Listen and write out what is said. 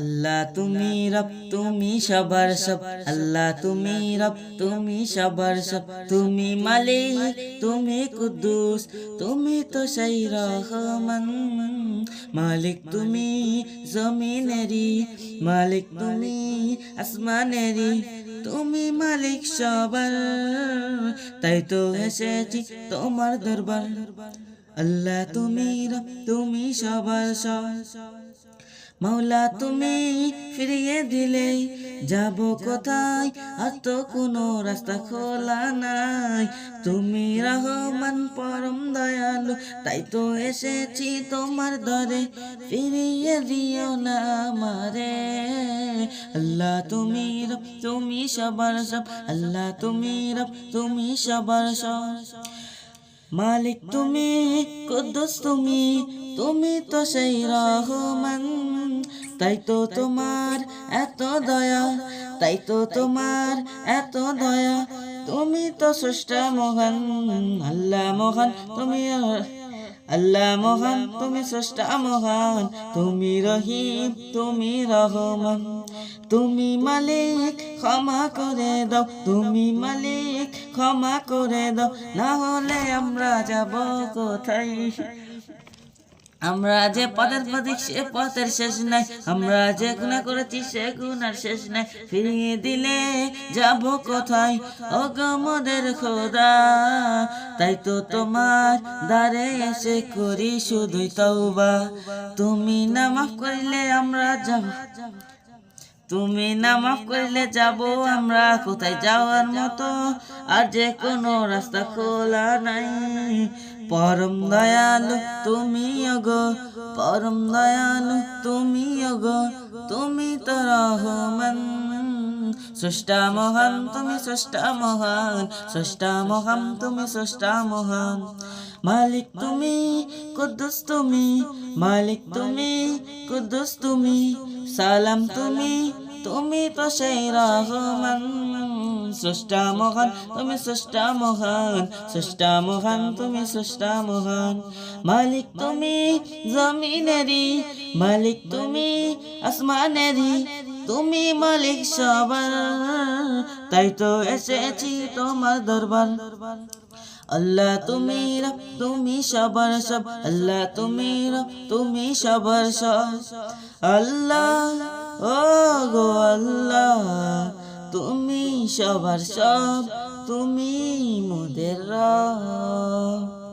আল্লাহ তুমি রব, তুমি সবার সব। আল্লাহ তুমি রব, তুমি সবার সব। তুমি মালিক, তুমি কুদ্দুস, তুমি তো সেই রহমান। মালিক তুমি জমিনেরি মালিক তুমি আসমানেরি তুমি মালিক সবার, তাই তো এসেছি তোমার দরবার। আল্লাহ তুমি রব, তুমি সবার সব। মাওলা, তুমি ফিরিয়ে দিলে যাব কোথায়? আর তো কোনো রাস্তা খোলা নাই। তুমি রহমান, পরম দয়ালু, তাই তো এসেছি তোমার দরে। ফিরিয়ে দিও না আমারে। আল্লাহ, তুমি রব, তুমি সবার সব। আল্লাহ, তুমি রব, তুমি সবার সব। মালিক তুমি, কদ্দস তুমি তুমি তো সেই রহমান। তাই তো তোমার এত দয়া, তাই তো তোমার এত দয়া। তুমি তো সৃষ্টা মহান, আল্লাহ মহান, তুমি আল্লাহ মহান, তুমি স্রষ্টা মহান, তুমি রহিম, তুমি রহমান। তুমি মালিক, ক্ষমা করে দাও, তুমি মালিক, ক্ষমা করে দাও, না হলে আমরা যাব কোথায়? আমরা যে পদের প্রতীক সে পথের শেষ নাই আমরা যে গুণা করেছি সে গুণার শেষ নাই ফিরিয়ে দিলে যাব কোথায়? অগমদের খোদা তাই তো তোমার দ্বারে এসে করি শুধুই তওবা। তুমি না মাফ করিলে আমরা যাব। তুমি না মাফ করলে যাব আমরা কোথায় যাওয়ার মতো। আর যে কোনো রাস্তা খোলা নাই। পরম দয়ালু তুমি গো পরম দয়ালু তুমি গো তুমি তো রহমান। সৃষ্টা মহান, তুমি সৃষ্টা মহান সৃষ্টা মহান, তুমি সৃষ্টা মহান। মালিক তুমি, কুদ্দুস তুমি, মালিক তুমি, কুদ্দুস তুমি, সালাম তুমি তুমি তো সেই রহমান সৃষ্টা মহান, তুমি সৃষ্টা মহান সৃষ্টা মহান, তুমি সৃষ্টা মহান। মালিক তুমি জমিনেরি মালিক তুমি আসমানেরি তুমি মালিক সবার। তাই তো এসেছি তোমার দরবার। আল্লাহ তুমি রব তুমি সবার সব। আল্লাহ তুমি রব তুমি সবার সব। আল্লাহ ও গো আল্লাহ তুমি সবার সব তুমি মোদের রব।